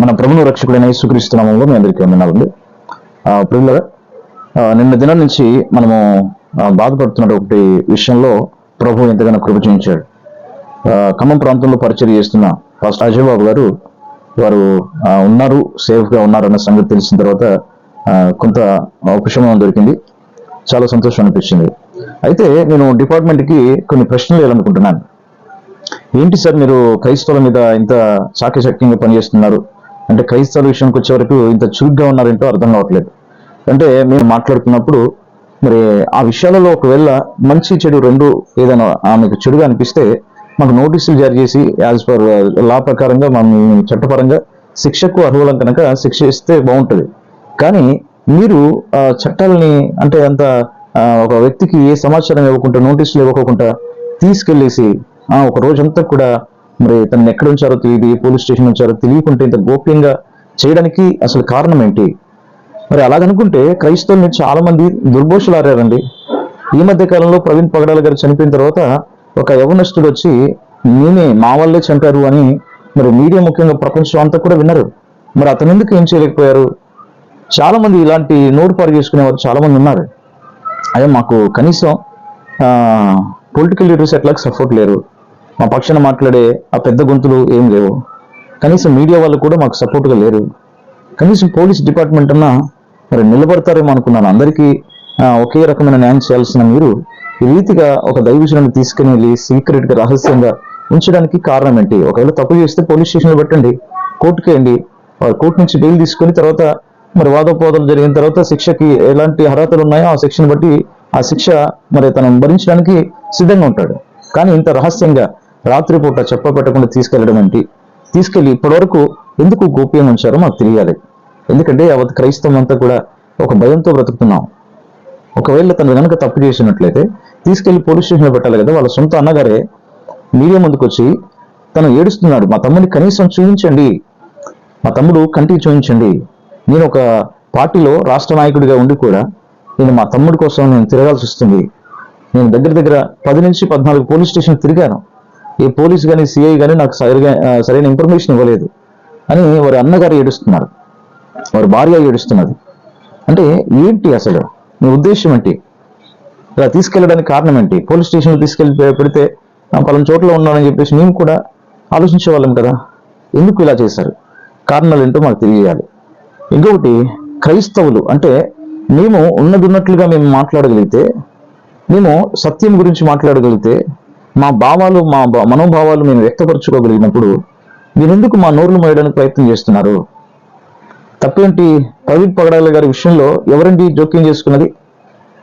మన ప్రభును రక్షకుడైన యేసుక్రీస్తునామంలో మీ అందరికీ వందనాలండి. ఆ, నిన్న దినం నుంచి మనము బాధపడుతున్నటువంటి విషయంలో ప్రభు ఎంతగానో కృప చూపించాడు. ఖమ్మం ప్రాంతంలో పరిచయం చేస్తున్న ఫస్ట్ అజయ్ బాబు గారు వారు ఉన్నారు సేఫ్గా ఉన్నారన్న ఉన్నారు అన్న సంగతి తెలిసిన తర్వాత కొంత ఉపశమనం దొరికింది. చాలా సంతోషం అనిపించింది. అయితే నేను డిపార్ట్మెంట్కి కొన్ని ప్రశ్నలు వేయాలనుకుంటున్నాను. ఏంటి సార్ మీరు క్రైస్తవుల మీద ఇంత చాకచక్యంగా పనిచేస్తున్నారు? అంటే క్రైస్తవుల విషయానికి వచ్చే వరకు ఇంత చురుగ్గా ఉన్నారేంటో అర్థం కావట్లేదు. అంటే మేము మాట్లాడుతున్నప్పుడు మరి ఆ విషయాలలో ఒకవేళ మంచి చెడు రెండు ఏదైనా ఆమెకు చెడుగా అనిపిస్తే మాకు నోటీసులు జారీ చేసి యాజ్ పర్ లా ప్రకారంగా మనం చట్టపరంగా శిక్షకు అర్హులం కనుక శిక్ష ఇస్తే బాగుంటుంది. కానీ మీరు ఆ, చట్టాలని అంటే అంత ఒక వ్యక్తికి ఏ సమాచారం ఇవ్వకుండా నోటీసులు ఇవ్వకుండా తీసుకెళ్ళేసి ఒక రోజంతా కూడా మరి తనని ఎక్కడ ఉంచారో తెలియదు ఏ పోలీస్ స్టేషన్ ఉంచారో తెలియకుంటే ఇంత గోప్యంగా చేయడానికి అసలు కారణం ఏంటి? మరి అలాగనుకుంటే క్రైస్తవుల్ని చాలా మంది దుర్భోషులారండి ఈ మధ్య కాలంలో ప్రవీణ్ పగడాల గారు చనిపోయిన తర్వాత ఒక యవనస్తుడు వచ్చి నేనే మా వాళ్ళే చంపారు అని మరి మీడియా ముఖ్యంగా ప్రపంచం అంతా కూడా విన్నారు. మరి అతను ఎందుకు ఏం చేయలేకపోయారు? చాలా మంది ఇలాంటి నోటు పారు చేసుకునేవారు చాలా మంది ఉన్నారు. అదే మాకు కనీసం పొలిటికల్ లీడర్స్ ఎట్లా సపోర్ట్ లేరు. మా పక్షాన మాట్లాడే ఆ పెద్ద గొంతులు ఏం లేవు. కనీసం మీడియా వాళ్ళు కూడా మాకు సపోర్ట్గా లేరు. కనీసం పోలీస్ డిపార్ట్మెంట్ అన్నా మరి నిలబడతారేమో అనుకున్నాను. అందరికీ ఒకే రకమైన న్యాయం చేయాల్సిన మీరు ఈ రీతిగా ఒక దైవజనాన్ని తీసుకుని వెళ్ళి సీక్రెట్గా రహస్యంగా ఉంచడానికి కారణం ఏంటి? ఒకవేళ తప్పు చేస్తే పోలీస్ స్టేషన్లో పెట్టండి కోర్టుకి వేయండి కోర్టు నుంచి బెయిల్ తీసుకొని తర్వాత మరి వాదోపోదలు జరిగిన తర్వాత శిక్షకి ఎలాంటి అర్హతలు ఉన్నాయో ఆ శిక్షను బట్టి ఆ శిక్ష మరి తను భరించడానికి సిద్ధంగా ఉంటాడు. కానీ ఇంత రహస్యంగా రాత్రిపూట చెప్ప పెట్టకుండా తీసుకెళ్ళడం ఏంటి? తీసుకెళ్ళి ఇప్పటివరకు ఎందుకు గోప్యం ఉంచారో మాకు తెలియాలి. ఎందుకంటే యావత్ క్రైస్తవం అంతా కూడా ఒక భయంతో బ్రతుకుతున్నాం. ఒకవేళ తను కనుక తప్పు చేసినట్లయితే తీసుకెళ్ళి పోలీస్ స్టేషన్లో పెట్టాలి కదా వాళ్ళ సొంత అన్నగారే మీడియా ముందుకు వచ్చి తను ఏడుస్తున్నాడు మా తమ్ముడిని కనీసం చూపించండి మా తమ్ముడు కంటికి చూపించండి నేను ఒక పార్టీలో రాష్ట్ర నాయకుడిగా ఉండి కూడా నేను మా తమ్ముడి కోసం నేను తిరగాల్సి వస్తుంది. నేను దగ్గర దగ్గర పది నుంచి పద్నాలుగు పోలీస్ స్టేషన్ తిరిగాను. ఈ పోలీస్ కానీ సిఐ కానీ నాకు సరిగా సరైన ఇన్ఫర్మేషన్ ఇవ్వలేదు. అని వారి అన్నగారు ఏడుస్తున్నారు. వారి భార్య ఏడుస్తున్నది. అంటే ఏంటి అసలు? మీ ఉద్దేశం ఏంటి? ఇలా తీసుకెళ్ళడానికి కారణం ఏంటి? పోలీస్ స్టేషన్లో తీసుకెళ్ళి పెడితే ఆ, పలానా చోట్ల ఉన్నానని చెప్పేసి మేము కూడా ఆలోచించే వాళ్ళం కదా. ఎందుకు ఇలా చేశారు? కారణాలు ఏంటో మాకు తెలియాలి. ఇంకొకటి క్రైస్తవులు అంటే మేము ఉన్నది ఉన్నట్లుగా మేము మాట్లాడగలిగితే మేము సత్యం గురించి మాట్లాడగలిగితే మా భావాలు మా భా- మనోభావాలు మేము వ్యక్తపరచుకోగలిగినప్పుడు మీరెందుకు మా నోర్లు మోయడానికి ప్రయత్నం చేస్తున్నారు? తప్పేంటి? ప్రవీణ్ పగడాల గారి విషయంలో ఎవరండి జోక్యం చేసుకున్నది?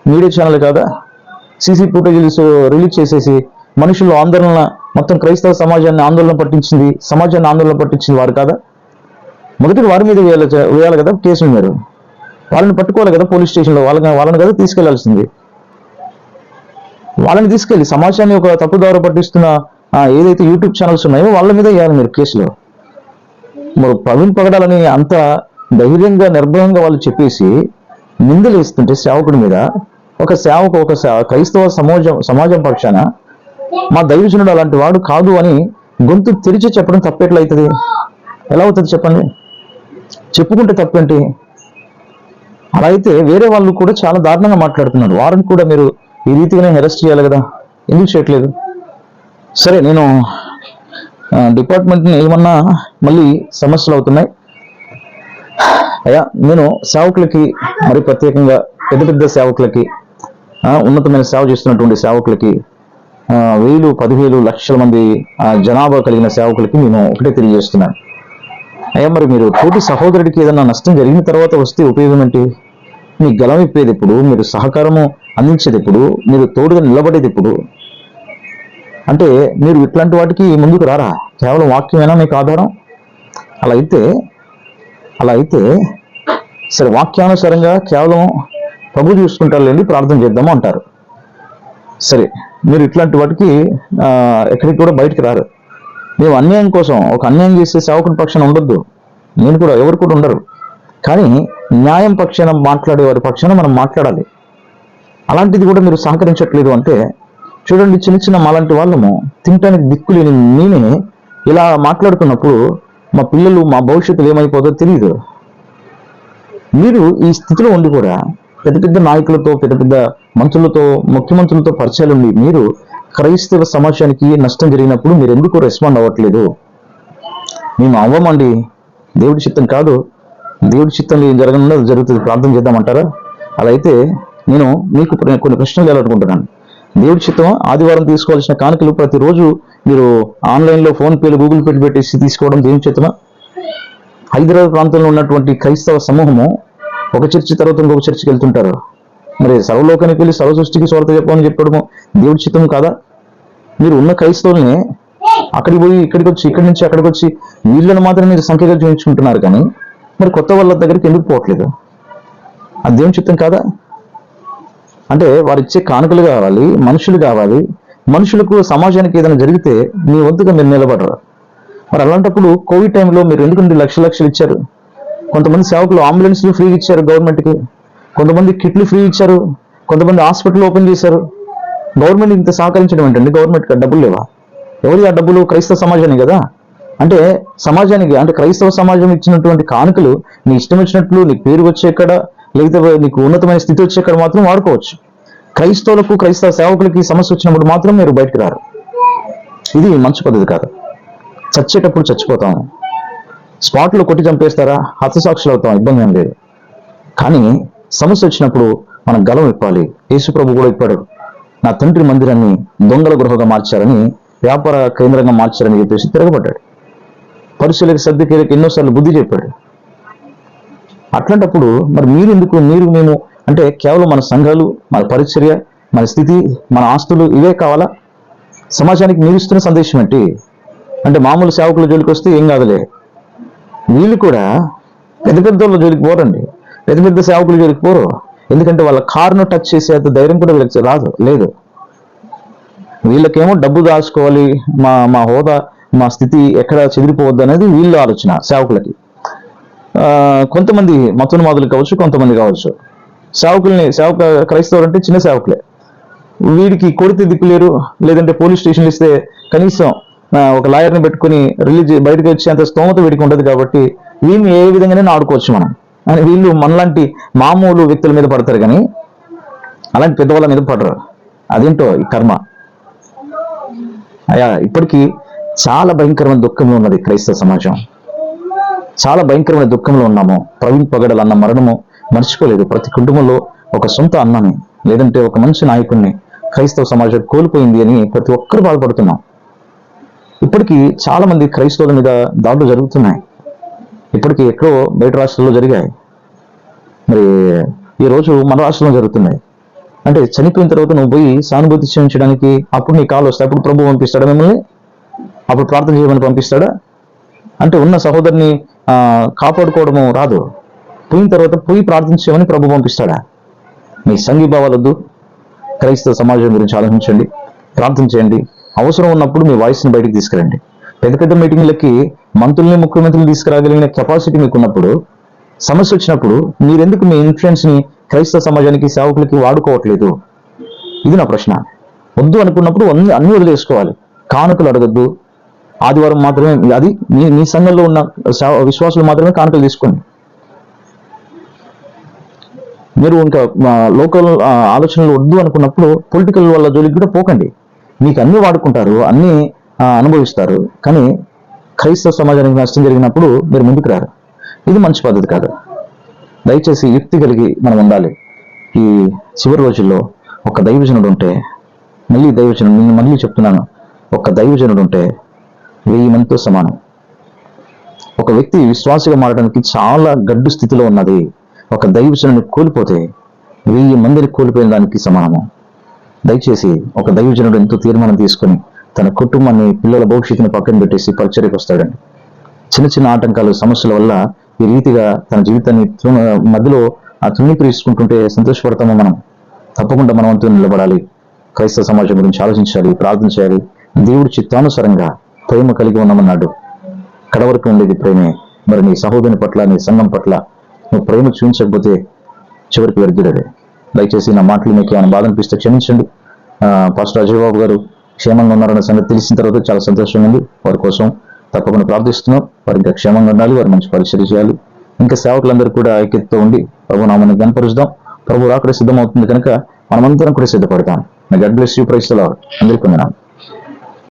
మీడియా ఛానల్ కాదా? సీసీ ఫుటేజీస్ రిలీజ్ చేసేసి మనుషులు ఆందోళన మొత్తం క్రైస్తవ సమాజాన్ని ఆందోళన పట్టించింది సమాజాన్ని ఆందోళన పట్టించింది వారు కాదా? మొదటి వారి మీద వేయాలి వేయాలి కదా కేసులు మీరు. వాళ్ళని పట్టుకోవాలి కదా పోలీస్ స్టేషన్లో వాళ్ళని వాళ్ళని కదా తీసుకెళ్ళాల్సింది. వాళ్ళని తీసుకెళ్ళి సమాజాన్ని ఒక తప్పుదారు పట్టిస్తున్న ఏదైతే యూట్యూబ్ ఛానల్స్ ఉన్నాయో వాళ్ళ మీద వేయాలి మీరు కేసులు. మరి ప్రవీణ్ పగడాలని అంత ధైర్యంగా నిర్భయంగా వాళ్ళు చెప్పేసి నిందలు వేస్తుంటే సేవకుడి మీద ఒక సేవకు ఒక క్రైస్తవ సమాజం సమాజం పక్షాన మా దైవజనుడు అలాంటి వాడు కాదు అని గొంతు తెరిచి చెప్పడం తప్పెట్లయితుంది? ఎలా అవుతుంది చెప్పండి? చెప్పుకుంటే తప్పేంటి? అలా అయితే వేరే వాళ్ళు కూడా చాలా దారుణంగా మాట్లాడుతున్నారు. వారిని కూడా మీరు ఈ రీతిగానే అరెస్ట్ చేయాలి కదా? ఎందుకు చేయట్లేదు? సరే నేను డిపార్ట్మెంట్ని ఏమన్నా మళ్ళీ సమస్యలు అవుతున్నాయి? అయ్యా నేను సేవకులకి మరి ప్రత్యేకంగా పెద్ద పెద్ద సేవకులకి ఉన్నతమైన సేవ చేస్తున్నటువంటి సేవకులకి వేలు పదివేలు లక్షల మంది జనాభా కలిగిన సేవకులకి నేను ఒకటే తెలియజేస్తున్నాను. అయ్యా మరి మీరు తోటి సహోదరుడికి ఏదైనా నష్టం జరిగిన తర్వాత వస్తే ఉపయోగం ఏంటి? మీ గలం ఇప్పేది ఇప్పుడు మీరు సహకారము అందించేది ఎప్పుడు? మీరు తోడుగా నిలబడేది ఎప్పుడు? అంటే మీరు ఇట్లాంటి వాటికి ముందుకు రారా? కేవలం వాక్యమేనా మీకు ఆధారం? అలా అయితే అలా అయితే సరే వాక్యానుసారంగా కేవలం ప్రభు చూసుకుంటారులేండి ప్రార్థన చేద్దాము అంటారు. సరే మీరు ఇట్లాంటి వాటికి ఎక్కడికి కూడా బయటికి రారు. మేము అన్యాయం కోసం ఒక అన్యాయం చేసే సేవకుని పక్షాన ఉండొద్దు. నేను కూడా ఎవరు కూడా ఉండరు. కానీ న్యాయం పక్షాన మాట్లాడే వారి పక్షాన మనం మాట్లాడాలి. అలాంటిది కూడా మీరు సహకరించట్లేదు అంటే చూడండి చిన్న చిన్న మాలాంటి వాళ్ళము తినటానికి దిక్కు లేని నేనే ఇలా మాట్లాడుతున్నప్పుడు మా పిల్లలు మా భవిష్యత్తులో ఏమైపోతుందో తెలియదు మీరు ఈ స్థితిలో ఉండి కూడా పెద్ద పెద్ద నాయకులతో పెద్ద పెద్ద మంత్రులతో ముఖ్యమంత్రులతో పరిచయాలు ఉండి మీరు క్రైస్తవ సమాజానికి నష్టం జరిగినప్పుడు మీరు ఎందుకు రెస్పాండ్ అవ్వట్లేదు? మేము అవ్వమండి దేవుడి చిత్తం కాదు. దేవుడి చిత్తం ఏం జరగనుందో జరుగుతుంది. ప్రార్థన చేద్దామంటారా? అలా అయితే నేను మీకు కొన్ని ప్రశ్నలు వేయాలనుకుంటున్నాను దేవుడి చిత్తం ఆదివారం తీసుకోవాల్సిన కానుకలు ప్రతిరోజు మీరు ఆన్లైన్లో ఫోన్పేలు గూగుల్ పే పెట్టేసి తీసుకోవడం దేవుడి చిత్తమా హైదరాబాద్ ప్రాంతంలో ఉన్నటువంటి క్రైస్తవ సమూహము ఒక చర్చి తర్వాత ఇంకొక చర్చికి వెళ్తుంటారు. మరి సర్వలోకానికి వెళ్ళి సర్వ సృష్టికి స్వార్థ చెప్పమని చెప్పడము దేవుడి చిత్తం కాదా? మీరు ఉన్న క్రైస్తవుల్ని అక్కడికి పోయి ఇక్కడికి వచ్చి ఇక్కడి నుంచి అక్కడికి వచ్చి వీళ్ళని మాత్రం మీరు సంఖ్యగా చూపించుకుంటున్నారు కానీ మరి కొత్త వాళ్ళ దగ్గరికి ఎందుకు పోవట్లేదు? అది దేవుని చిత్తం కాదా? అంటే వారు ఇచ్చే కానుకలు కావాలి మనుషులు కావాలి. మనుషులకు సమాజానికి ఏదైనా జరిగితే మీ వంతుగా మీరు నిలబడరు. మరి అలాంటప్పుడు కోవిడ్ టైంలో మీరు ఎందుకు లక్ష లక్షలు ఇచ్చారు. కొంతమంది సేవకులు అంబులెన్స్లు ఫ్రీ ఇచ్చారు గవర్నమెంట్కి. కొంతమంది కిట్లు ఫ్రీ ఇచ్చారు. కొంతమంది హాస్పిటల్ ఓపెన్ చేశారు. గవర్నమెంట్ ఇంత సహకరించడం ఏంటండి? గవర్నమెంట్కి డబ్బులు లేవా? ఎవరి ఆ డబ్బులు? క్రైస్తవ సమాజానికి కదా? అంటే సమాజానికి అంటే క్రైస్తవ సమాజం ఇచ్చినటువంటి కానుకలు నీ ఇష్టం వచ్చినట్లు నీ పేరు వచ్చే ఎక్కడ లేకపోతే నీకు ఉన్నతమైన స్థితి వచ్చేక్కడ మాత్రం వాడుకోవచ్చు. క్రైస్తవులకు క్రైస్తవ సేవకులకి సమస్య వచ్చినప్పుడు మాత్రం మీరు బయటకు రారు. ఇది మంచి పద్ధతి కాదు. చచ్చేటప్పుడు చచ్చిపోతాము స్పాట్లో కొట్టి చంపేస్తారా? హతసాక్షులు అవుతాం. ఇబ్బంది ఏం లేదు. కానీ సమస్య వచ్చినప్పుడు మనం గలం ఇప్పాలి యేసు ప్రభు కూడా ఇప్పాడు నా తండ్రి మందిరాన్ని దొంగల గృహగా మార్చారని వ్యాపార కేంద్రంగా మార్చారని చెప్పేసి తిరగబడ్డాడు. పరిశీలకి సర్దికేలకు ఎన్నోసార్లు బుద్ధి చెప్పాడు. అట్లాంటప్పుడు మరి మీరు ఎందుకు మీరు మేము అంటే కేవలం మన సంఘాలు మన పరిచర్య మన స్థితి మన ఆస్తులు ఇవే కావాలా? సమాజానికి మీరు ఇస్తున్న సందేశం ఏంటి? అంటే మామూలు సేవకుల జోలికి వస్తే ఏం కాదులే. వీళ్ళు కూడా పెద్ద పెద్ద వాళ్ళ జోలికి పోరండి. పెద్ద పెద్ద సేవకుల జోలికి పోరు. ఎందుకంటే వాళ్ళ కారును టచ్ చేసే అంత ధైర్యం కూడా వీళ్ళకి రాదు లేదు. వీళ్ళకేమో డబ్బు దాచుకోవాలి మా మా హోదా మా స్థితి ఎక్కడ చెదిరిపోవద్దు అనేది వీళ్ళ ఆలోచన సేవకులకి. కొంతమంది మతోన్మాదులు కావచ్చు కొంతమంది కావచ్చు. సేవకుల్ని సేవక క్రైస్తవులు అంటే చిన్న సేవకులే. వీడికి కొడితే దిక్కులేరు లేదంటే పోలీస్ స్టేషన్లు ఇస్తే కనీసం ఒక లాయర్ని పెట్టుకుని రిలీజ్ బయటకు వచ్చేంత స్తోమత వీడికి ఉండదు కాబట్టి వీళ్ళని ఏ విధంగానే ఆడుకోవచ్చు మనం. అని వీళ్ళు మనలాంటి మామూలు వ్యక్తుల మీద పడతారు కానీ అలాంటి పెద్దవాళ్ళ మీద పడరు. అదేంటో ఈ కర్మ. అయా ఇప్పటికీ చాలా భయంకరమైన దుఃఖంలో ఉన్నది క్రైస్తవ సమాజం. చాలా భయంకరమైన దుఃఖంలో ఉన్నాము. ప్రవీణ్ పగడల్ అన్న మరణము మర్చిపోలేదు. ప్రతి కుటుంబంలో ఒక సొంత అన్నని లేదంటే ఒక మంచి నాయకుడిని క్రైస్తవ సమాజం కోల్పోయింది అని ప్రతి ఒక్కరు బాధపడుతున్నాం. ఇప్పటికీ చాలా మంది క్రైస్తవుల మీద దాడులు జరుగుతున్నాయి. ఇప్పటికీ ఎక్కడో బయట రాష్ట్రాల్లో జరిగాయి. మరి ఈ రోజు మన రాష్ట్రంలో జరుగుతున్నాయి. అంటే చనిపోయిన తర్వాత నువ్వు పోయి సానుభూతి చెందించడానికి అప్పుడు నీ కాలు వస్తాయి అప్పుడు ప్రభు పంపిస్తాడా మిమ్మల్ని? అప్పుడు ప్రార్థన చేయమని పంపిస్తాడా? అంటే ఉన్న సహోదరిని కాపాడుకోవడము రాదు. పోయిన తర్వాత పోయి ప్రార్థించమని ప్రభు పంపిస్తాడా? మీ సంఘీభావాలొద్దు క్రైస్తవ సమాజం గురించి ఆలోచించండి ప్రార్థన చేయండి. అవసరం ఉన్నప్పుడు మీ వాయిస్ని బయటికి తీసుకురండి. పెద్ద పెద్ద మీటింగ్లకి మంత్రుల్ని ముఖ్యమంత్రులు తీసుకురాగలిగిన కెపాసిటీ మీకు ఉన్నప్పుడు సమస్య వచ్చినప్పుడు మీరెందుకు మీ ఇన్ఫ్లుయెన్స్ని క్రైస్తవ సమాజానికి సేవకులకి వాడుకోవట్లేదు? ఇది నా ప్రశ్న. వద్దు అనుకున్నప్పుడు అన్ని అన్ని వదిలేసుకోవాలి. కానుకలు అడగద్దు. ఆదివారం మాత్రమే అది మీ మీ సంఘంలో ఉన్న విశ్వాసులు మాత్రమే కానుకలు తీసుకోండి. మీరు ఇంకా లోకల్ ఆలోచనలు వద్దు అనుకున్నప్పుడు పొలిటికల్ వాళ్ళ జోలికి కూడా పోకండి. మీకు అన్ని వాడుకుంటారు అన్నీ అనుభవిస్తారు. కానీ క్రైస్తవ సమాజానికి నష్టం జరిగినప్పుడు మీరు ముందుకు రారు. ఇది మంచి పద్ధతి కాదు. దయచేసి యుక్తి కలిగి మనం ఉండాలి. ఈ చివరి రోజుల్లో ఒక దైవజనుడు ఉంటే మళ్ళీ దైవజనుడు నేను మళ్ళీ చెప్తున్నాను. ఒక దైవజనుడు ఉంటే వెయ్యి మందితో సమానం. ఒక వ్యక్తి విశ్వాసిగా మారడానికి చాలా గడ్డు స్థితిలో ఉన్నది. ఒక దైవజనుని కోల్పోతే వెయ్యి మందిని కోల్పోయిన దానికి సమానము. దయచేసి ఒక దైవజనుడు ఎంతో తీర్మానం తీసుకొని తన కుటుంబాన్ని పిల్లల భవిష్యత్తుని పక్కన పెట్టేసి పరిచర్యకు వస్తాడండి. చిన్న చిన్న ఆటంకాలు సమస్యల వల్ల ఈ రీతిగా తన జీవితాన్ని మధ్యలో ఆ తృణీకరించుకుంటుంటే సంతోషపడతాము సంతోషపడతామో మనం. తప్పకుండా మనం అంతా నిలబడాలి. క్రైస్తవ సమాజం గురించి ఆలోచించాలి ప్రార్థన చేయాలి. దేవుడి చిత్తానుసారంగా ప్రేమ కలిగి ఉన్నామన్నాడు. కడవరకు ఉండేది ప్రేమే. మరి నీ సహోదరుని పట్ల నీ సంఘం పట్ల నువ్వు ప్రేమ చూపించకపోతే చివరికి వ్యర్థుడే దయచేసి నా మాటలు మీకు ఏమైనా బాధ అనిపిస్తే క్షమించండి. పాస్టర్ అజయ్ బాబు గారు క్షేమంగా ఉన్నారన్న సంగతి తెలిసిన తర్వాత చాలా సంతోషంగా ఉంది. వారి కోసం తప్పకుండా ప్రార్థిస్తున్నాం. వారి ఇంకా క్షేమంగా ఉండాలి. వారు మంచి పరిచయం చేయాలి. ఇంకా సేవకులందరూ కూడా ఐక్యతతో ఉండి ప్రభు నామని కనపరుచుదాం ప్రభు రాకడ సిద్ధమవుతుంది కనుక మనమందరం కూడా సిద్ధపడతాం. గడ్ బ్లెస్ యూ ప్రైస్ అందరికీ